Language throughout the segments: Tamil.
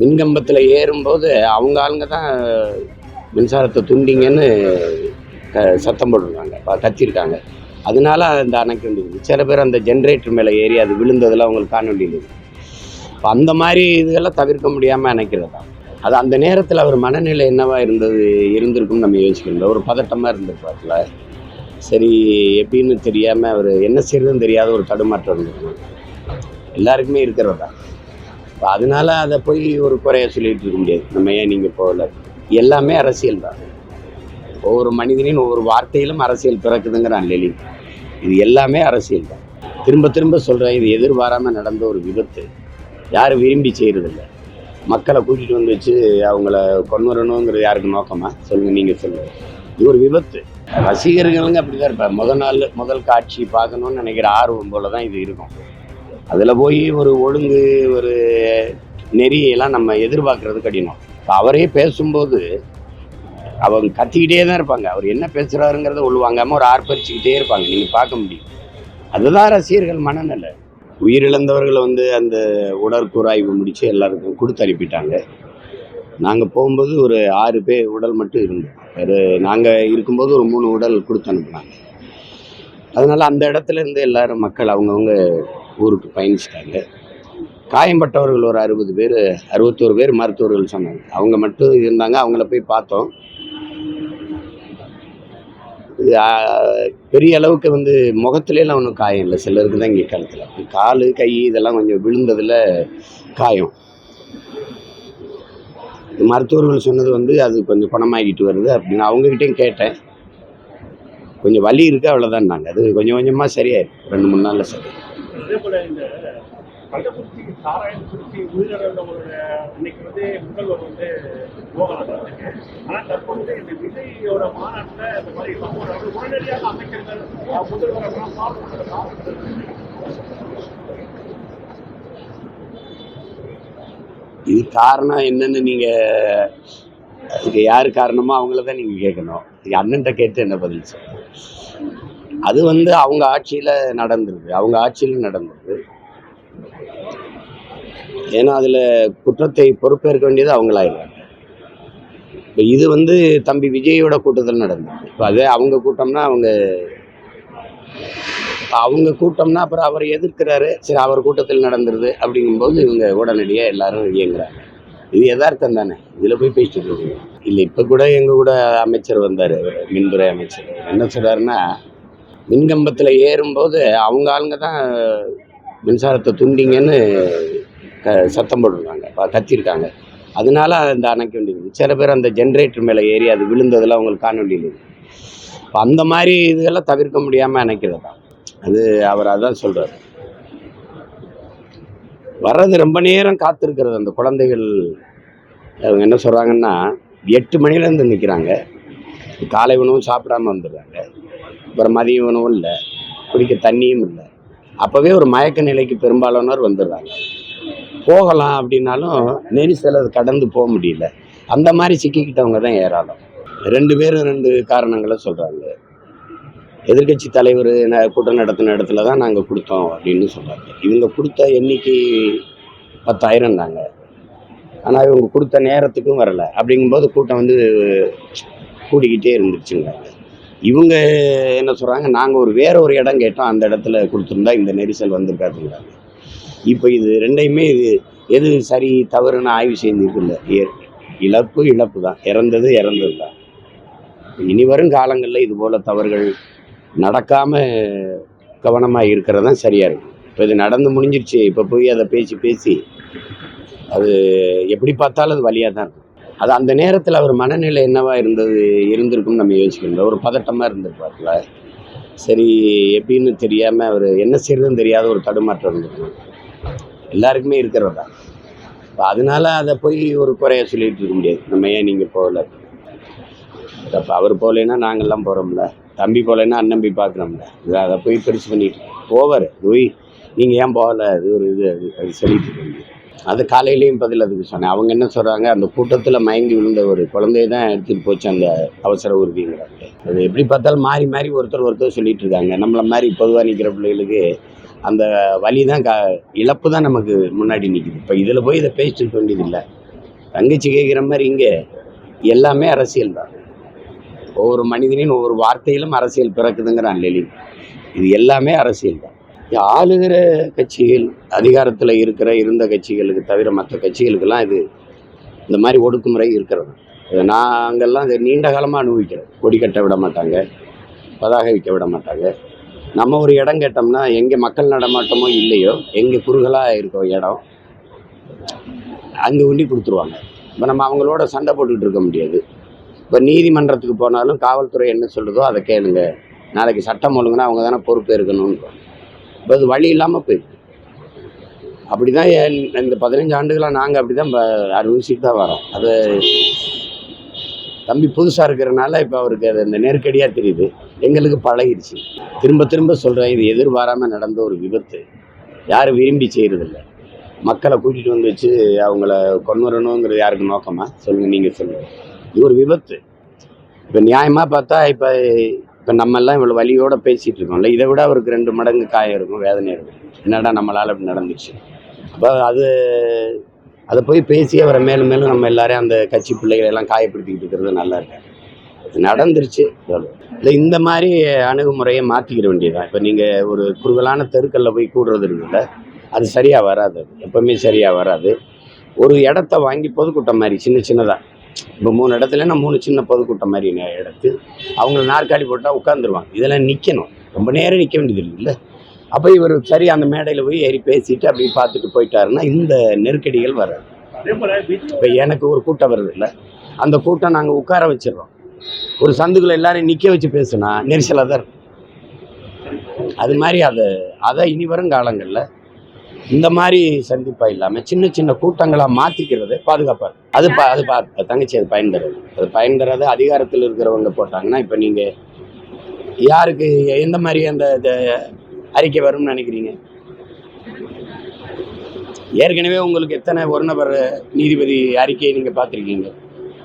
மின்கம்பத்தில் ஏறும்போது அவங்க ஆளுங்க தான் மின்சாரத்தை துண்டிங்கன்னு க சத்தம் போட்டிருக்காங்க கத்திருக்காங்க. அதனால அந்த அணைக்க வேண்டியது. சில பேர் அந்த ஜென்ரேட்டர் மேலே ஏறி அது விழுந்ததில் அவங்களுக்கு காண வேண்டியது. இப்போ அந்த மாதிரி இதுகெல்லாம் தவிர்க்க முடியாமல் அணைக்கிறது? தான் அது அந்த நேரத்தில் அவர் மனநிலை என்னவா இருந்தது இருந்திருக்கும்னு நம்ம யோசிக்கணும். ஒரு பதட்டமாக இருந்திருப்பார்ல. சரி எப்படின்னு தெரியாமல் அவர் என்ன செய்யறதுன்னு தெரியாத ஒரு தடுமாற்றம் இருந்திருக்கும். எல்லாருக்குமே இருக்கிறது? தான் அதனால அதை போய் ஒரு குறைய சொல்லிட்டு இருக்க முடியாது. நம்ம ஏன் நீங்கள் போகல? எல்லாமே அரசியல் தான். ஒவ்வொரு மனிதனின் ஒவ்வொரு வார்த்தையிலும் அரசியல் பிறக்குதுங்கிறான் லெலின் இது எல்லாமே அரசியல் தான். திரும்ப திரும்ப சொல்கிறேன் இது எதிர்பாராமல் நடந்த ஒரு விபத்து. யாரும் விரும்பி செய்கிறதில்ல மக்களை கூட்டிகிட்டு வந்து வச்சு அவங்கள கொண்டு வரணுங்கிறது யாருக்கு நோக்கமாக சொல்லுங்கள் நீங்கள் சொல்லுங்கள் இது ஒரு விபத்து. ரசிகர்களுங்க அப்படி தான் இருப்பாங்க. முதல் நாள் முதல் காட்சி பார்க்கணுன்னு நினைக்கிற ஆர்வம் போல தான் இது இருக்கும். அதில் போய் ஒரு ஒழுங்கு ஒரு நெறியெல்லாம் நம்ம எதிர்பார்க்கறது கடினம். இப்போ அவரே பேசும்போது அவங்க கத்திக்கிட்டே தான் இருப்பாங்க. அவர் என்ன பேசுகிறாருங்கிறத உள்வாங்காமல் ஒரு ஆர்ப்பரிச்சுக்கிட்டே இருப்பாங்க. நீங்கள் பார்க்க முடியும். அதுதான் ரசிகர்கள் மனநிலை. உயிரிழந்தவர்களை வந்து அந்த உடற்கூறாய்வு முடித்து எல்லாருக்கும் கொடுத்து அனுப்பிட்டாங்க. நாங்கள் போகும்போது ஒரு ஆறு பேர் உடல் மட்டும் இருந்தோம் ஒரு நாங்கள் இருக்கும்போது ஒரு மூணு உடல் கொடுத்து அனுப்புனாங்க. அதனால் அந்த இடத்துல இருந்து எல்லாரும் மக்கள் அவங்கவுங்க ஊருக்கு பயணிச்சிட்டாங்க. காயம்பட்டவர்கள் ஒரு அறுபது பேர் அறுபத்தோரு பேர் மருத்துவர்கள் சொன்னாங்க. அவங்க மட்டும் இருந்தாங்க அவங்கள போய் பார்த்தோம். இது பெரிய அளவுக்கு வந்து முகத்துலலாம் ஒன்றும் காயம் இல்லை. சிலருக்கு தான் இங்கே கழுத்தில். கால் கை இதெல்லாம் கொஞ்சம் விழுந்ததில் காயம். மருத்துவர்கள் சொன்னது வந்து அது கொஞ்சம் குணமாகிட்டு வருது அப்படின்னு அவங்ககிட்டயும் கேட்டேன். கொஞ்சம் வலி இருக்குது அவ்வளோதான் அது கொஞ்சம் கொஞ்சமாக சரியாயிடும் ரெண்டு மூணு நாளில் சரி. அதே போல இந்த கள்ளக்குறிச்சி சாராயம் குறிச்சி உயிரிழந்தவங்களோட இன்னைக்கு வந்து முதல்வர் வந்து போகலாம் ஆனா தற்பொழுது இந்த விஜயோட மாநாட்டில் இந்த மாதிரி சம்பவம் நடக்குது. உடனடியாக அமைச்சர்கள் முதல்வர் இது காரணம் என்னன்னு நீங்கள் அதுக்கு யார் காரணமோ அவங்கள தான் நீங்கள் கேட்கணும் அண்ணன்ட்ட கேட்டு என்ன பதில் சொல்ல அது வந்து அவங்க ஆட்சியில் நடந்துருது அவங்க ஆட்சியில் நடந்தது. ஏன்னா அதில் குற்றத்தை பொறுப்பேற்க வேண்டியது அவங்களாயிருக்காங்க இப்போ இது வந்து தம்பி விஜயோட கூட்டத்தில் நடந்தது. இப்போ அதே அவங்க கூட்டம்னா அவங்க அவங்க கூட்டம்னா அப்புறம் அவர் எதிர்க்கிறாரு. சரி அவர் கூட்டத்தில் நடந்துருது அப்படிங்கும்போது இவங்க உடனடியாக எல்லாரும் இயங்குறாங்க. இது யதார்த்தம் தானே? இதில் போய் பேசிட்டு இருக்கீங்க. இல்லை இப்போ கூட எங்கள் கூட அமைச்சர் வந்தார் மின்துறை அமைச்சர். என்ன சொல்கிறாருன்னா மின்கம்பத்தில் ஏறும்போது அவங்க ஆளுங்க தான் மின்சாரத்தை துண்டிங்கன்னு க சத்தம் போட்டிருக்காங்க கத்திருக்காங்க. அதனால அந்த அணைக்க வேண்டியது. சில பேர் அந்த ஜென்ரேட்டர் மேலே ஏறி அது விழுந்ததெல்லாம் அவங்களுக்கு காண வேண்டியது. இப்போ அந்த மாதிரி இதுகெல்லாம் தவிர்க்க முடியாமல் அணைக்கிறது தான் அது அவர் அதான் சொல்கிறார் வர்றது ரொம்ப நேரம் காத்திருக்கிறது அந்த குழந்தைகள். அவங்க என்ன சொல்கிறாங்கன்னா எட்டு மணிலேருந்து நிற்கிறாங்க காலை உணவும் சாப்பிடாம வந்துடுறாங்க. அப்புறம் மதிய உணவும் இல்லை. குடிக்க தண்ணியும் இல்லை. அப்போவே ஒரு மயக்க நிலைக்கு பெரும்பாலானோர் வந்துடுறாங்க. போகலாம் அப்படின்னாலும் நெரிசல் அது கடந்து போக முடியல. அந்த மாதிரி சிக்கிக்கிட்டவங்க தான் ஏராளம். ரெண்டு பேரும் ரெண்டு காரணங்களை சொல்கிறாங்க எதிர்க்கட்சி தலைவர் ந- கூட்டம் நடத்தின இடத்துல தான் நாங்கள் கொடுத்தோம் அப்படின்னு சொன்னாங்க இவங்க கொடுத்த எண்ணிக்கை பத்தாயிரம் தாங்க. ஆனால் இவங்க கொடுத்த நேரத்துக்கும் வரலை. அப்படிங்கும்போது கூட்டம் வந்து கூடிக்கிட்டே இருந்துச்சுங்க இவங்க என்ன சொல்கிறாங்க நாங்கள் ஒரு வேற ஒரு இடம் கேட்டோம். அந்த இடத்துல கொடுத்துருந்தா இந்த நெரிசல் வந்திருக்காதுங்கிறாங்க இப்போ இது ரெண்டையுமே இது எது சரி தவறுன்னு ஆய்வு செய்திருக்குல்ல. இழப்பு இழப்பு தான் இறந்தது இறந்தது தான் இனி வரும் காலங்களில் இது போல் தவறுகள் நடக்காமல் கவனமாக இருக்கிறது தான் சரியாக இருக்கும் இப்போ இது நடந்து முடிஞ்சிருச்சு. இப்போ போய் அதை பேசி பேசி அது எப்படி பார்த்தாலும் அது வழியாக தான் இருக்கும் அது அந்த நேரத்தில் அவர் மனநிலை என்னவா இருந்தது இருந்திருக்கும்னு நம்ம யோசிக்கணும். ஒரு பதட்டமாக இருந்திருப்பார்ல சரி எப்படின்னு தெரியாமல் அவர் என்ன செய்யறதுன்னு தெரியாத ஒரு தடுமாற்றம் இருந்திருக்கும் எல்லாருக்குமே இருக்கிறது? தான் இப்போ அதனால அதை போய் ஒரு குறைய சொல்லிகிட்டு இருக்க முடியாது. நம்ம ஏன் நீங்கள் போகல? அப்போ அவர் போகலைன்னா நாங்கள்லாம் போகிறோம்ல தம்பி போகலைன்னா அண்ணன் பார்க்குறோம்ல இது அதை போய் பெருசு பண்ணிட்டு ஓவர் ஓய் நீங்கள் ஏன் போகல? அது ஒரு இது அது அது சொல்லிட்டு இருக்கீங்க. அது காலையிலையும் பதில் அதுக்கு சொன்னேன். அவங்க என்ன சொல்கிறாங்க அந்த கூட்டத்தில் மயங்கி விழுந்த ஒரு குழந்தைய தான் எடுத்துகிட்டு போச்சு அந்த அவசர உறுதிங்கிறாங்க அது எப்படி பார்த்தாலும் மாறி மாறி ஒருத்தர் ஒருத்தர் சொல்லிட்டு இருக்காங்க. நம்மளை மாதிரி பொதுவாக நிற்கிற பிள்ளைகளுக்கு அந்த வழி தான் கா இழப்பு தான் நமக்கு முன்னாடி நிற்குது இப்போ இதில் போய் இதை பேசிட்டு இருக்க வேண்டியதில்லை. தங்கச்சி கேட்குற மாதிரி இங்கே எல்லாமே அரசியல் தான் ஒவ்வொரு மனிதனின் ஒவ்வொரு வார்த்தையிலும் அரசியல் பிறக்குதுங்கிறான் லெலின் இது எல்லாமே அரசியல் தான். ஆளுகிற கட்சிகள் அதிகாரத்தில் இருக்கிற இருந்த கட்சிகளுக்கு தவிர மற்ற கட்சிகளுக்கெல்லாம் இது இந்த மாதிரி ஒடுக்குமுறை இருக்கிறது. இதை நான் அங்கெல்லாம் இதை நீண்ட காலமாக அனுபவிக்கிறோம். கொடி கட்ட விட மாட்டாங்க பதாகை வைக்க விட மாட்டாங்க. நம்ம ஒரு இடம் கேட்டோம்னா எங்கே மக்கள் நடமாட்டமோ இல்லையோ எங்கே குறுகலாக இருக்கோ இடம் அங்கே உண்டி கொடுத்துருவாங்க. இப்போ நம்ம அவங்களோட சண்டை போட்டுக்கிட்டு இருக்க முடியாது. இப்போ நீதிமன்றத்துக்கு போனாலும் காவல்துறை என்ன சொல்லுதோ அதை கேளுங்க. நாளைக்கு சட்டம் ஒழுங்குனா அவங்க தானே பொறுப்பு இப்போ அது வழி இல்லாமல் போயிருக்கு அப்படி தான் இந்த பதினஞ்சு ஆண்டுகளாக நாங்கள் அப்படி தான் அனுபவிச்சுட்டு தான் வரோம். அது தம்பி புதுசாக இருக்கிறனால இப்போ அவருக்கு அது அந்த நெருக்கடியாக தெரியுது. எங்களுக்கு பழகிடுச்சு. திரும்ப திரும்ப சொல்கிறேன் இது எதிர்பாராமல் நடந்த ஒரு விபத்து. யாரும் விரும்பி செய்கிறதில்ல மக்களை கூட்டிகிட்டு வந்து வச்சு அவங்கள கொண்டு வரணுங்கிறது யாருக்கு நோக்கமாக சொல்லுங்கள் நீங்கள் சொல்லுங்கள் இது ஒரு விபத்து. இப்போ நியாயமாக பார்த்தா இப்போ இப்போ நம்மெல்லாம் இவ்வளோ வலியோடு பேசிகிட்டு இருக்கோம்ல இதை விட அவருக்கு ரெண்டு மடங்கு காயம் இருக்கும் வேதனை இருக்கும். என்னடா நம்மளால் அப்படி நடந்துச்சு? அப்போ அது அதை போய் பேசி அவரை மேலும் மேலும் நம்ம எல்லாரையும் அந்த கட்சி பிள்ளைகளை எல்லாம் காயப்படுத்திக்கிட்டு இருக்கிறது நல்லா இருக்கு. நடந்துருச்சு. இல்லை இந்த மாதிரி அணுகுமுறையை மாற்றிக்கிற வேண்டியதுதான். இப்போ நீங்கள் ஒரு குறுகலான தெருக்களில் போய் கூடுறது இருக்குல்ல அது சரியாக வராது. அது எப்பவுமே சரியாக வராது. ஒரு இடத்த வாங்கி பொதுக்கூட்டம் மாதிரி சின்ன சின்னதாக இப்போ மூணு இடத்துல நான் மூணு சின்ன பொதுக்கூட்டம் மாதிரி எடுத்து அவங்க நாற்காலி போட்டால் உட்காந்துருவாங்க இதெல்லாம் நிற்கணும் ரொம்ப நேரம் நிற்க வேண்டியது இருக்குல்ல அப்போ இவர் சரி அந்த மேடையில் போய் ஏறி பேசிட்டு அப்படி பார்த்துட்டு போயிட்டாருன்னா இந்த நெருக்கடிகள் வராது. இப்போ எனக்கு ஒரு கூட்டம் வருது இல்லை அந்த கூட்டம் நாங்கள் உட்கார வச்சிடறோம். ஒரு சந்துக்குள்ள எல்லாரையும் நிற்க வச்சு பேசுனா நெரிசலாக தான் இருக்கும். அது மாதிரி அதை அதை இனி வரும் காலங்களில். இந்த மாதிரி சந்திப்பா இல்லாமல் சின்ன சின்ன கூட்டங்களாக மாற்றிக்கிறது பாதுகாப்பாக அது பா அது பா தங்கச்சி அது பயன் தராது அது பயன் தராது அதிகாரத்தில் இருக்கிறவங்க போட்டாங்கன்னா இப்போ நீங்கள் யாருக்கு எந்த மாதிரி அந்த அறிக்கை வரும்னு நினைக்கிறீங்க? ஏற்கனவே உங்களுக்கு எத்தனை ஒரு நபர் நீதிபதி அறிக்கையை நீங்கள் பார்த்துருக்கீங்க?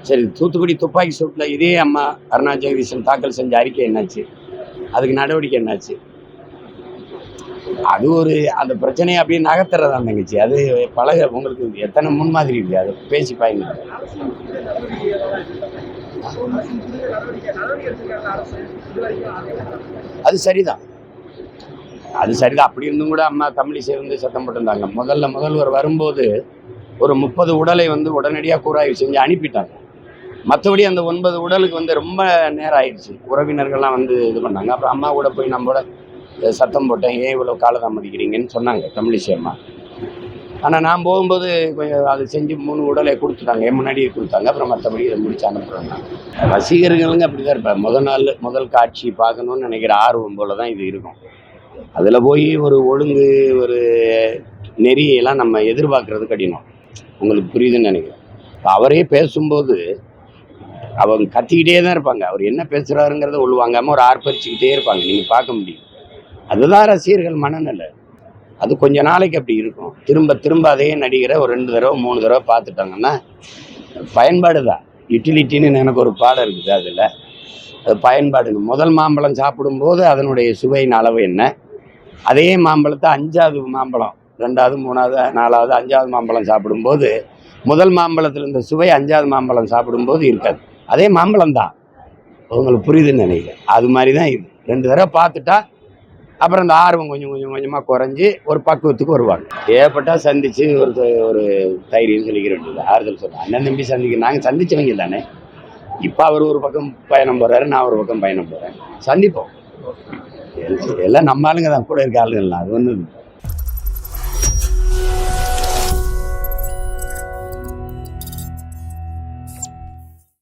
சரி தூத்துக்குடி துப்பாக்கி சூட்டில் இதே அம்மா அருணா ஜெகதீசன் தாக்கல் செஞ்ச அறிக்கை என்னாச்சு? அதுக்கு நடவடிக்கை என்னாச்சு? அது ஒரு அந்த பிரச்சனையை அப்படியே நகர்த்துறது அந்த தங்கச்சி. அது பழக உங்களுக்கு எத்தனை முன்மாதிரி இருக்கு? அதை பேசி பாய்ங்க அது சரிதான். அது சரிதான். அப்படி இருந்தும் கூட அம்மா தமிழிசை வந்து சத்தம் போட்டிருந்தாங்க. முதல்ல முதல்வர் வரும்போது ஒரு முப்பது உடலை வந்து உடனடியாக கூறாய்வு செஞ்சு அனுப்பிட்டாங்க. மற்றபடி அந்த ஒன்பது உடலுக்கு வந்து ரொம்ப நேரம் ஆயிடுச்சு. உறவினர்கள்லாம் வந்து இது பண்ணாங்க. அப்புறம் அம்மா கூட போய் நம்மளோட சத்தம் போட்டேன் ஏன் இவ்வளோ காலதாமதிக்கிறீங்கன்னு சொன்னாங்க தமிழிசை அம்மா. ஆனால் நான் போகும்போது கொஞ்சம் அது செஞ்சு மூணு உடலை கொடுத்துட்டாங்க. என் முன்னாடியே கொடுத்தாங்க. அப்புறம் மற்றபடி இதை முடிச்சு அனுப்புகிறாங்க ரசிகர்களுங்க அப்படி தான் இருப்பேன் முதல் நாள் முதல் காட்சி பார்க்கணுன்னு நினைக்கிற ஆர்வம் போல தான் இது இருக்கும். அதில் போய் ஒரு ஒழுங்கு ஒரு நெறியெல்லாம் நம்ம எதிர்பார்க்கறது கடினம். உங்களுக்கு புரியுதுன்னு நினைக்கிறேன். அவரே பேசும்போது அவங்க கத்திக்கிட்டே தான் இருப்பாங்க. அவர் என்ன பேசுகிறாருங்கிறத உள்வாங்காமல் ஒரு ஆர்ப்பரிச்சுக்கிட்டே இருப்பாங்க. நீங்கள் பார்க்க முடியும். அதுதான் ரசிகர்கள் மனநிலை. அது கொஞ்ச நாளைக்கு அப்படி இருக்கும். திரும்ப திரும்ப அதே நடிகரை ஒரு ரெண்டு தடவை மூணு தடவை பார்த்துட்டாங்கன்னா பயன்பாடு தான். யூட்டிலிட்டின்னு எனக்கு ஒரு பாடம் இருக்குது அதில். அது பயன்பாடு முதல் மாம்பழம் சாப்பிடும்போது அதனுடைய சுவையின் அளவு என்ன? அதே மாம்பழத்தை அஞ்சாவது மாம்பழம் ரெண்டாவது மூணாவது நாலாவது அஞ்சாவது மாம்பழம் சாப்பிடும்போது முதல் மாம்பழத்தில் இருந்த சுவை அஞ்சாவது மாம்பழம் சாப்பிடும்போது இருக்காது. அதே மாம்பழம் தான். உங்களுக்கு புரியுதுன்னு நினைக்கிறேன். அது மாதிரி தான் இது. ரெண்டு தடவை பார்த்துட்டா அப்புறம் இந்த ஆர்வம் கொஞ்சம் கொஞ்சம் கொஞ்சமாக குறைஞ்சி ஒரு பக்குவத்துக்கு வருவாங்க. ஏற்பட்டால் சந்தித்து ஒரு ஒரு தைரியம் சொல்லிக்கிற வேண்டியது. ஆறுதல் சொல்கிறேன் அண்ணன் தம்பி சந்திக்க நாங்கள் சந்திச்சவங்க தானே. இப்போ அவர் ஒரு பக்கம் பயணம் போகிறாரு நான் ஒரு பக்கம் பயணம் போகிறேன் சந்திப்போம். எல்லாம் நம்ம ஆளுங்க தான். கூட இருக்க ஆளுங்கள்லாம் அது ஒன்றும்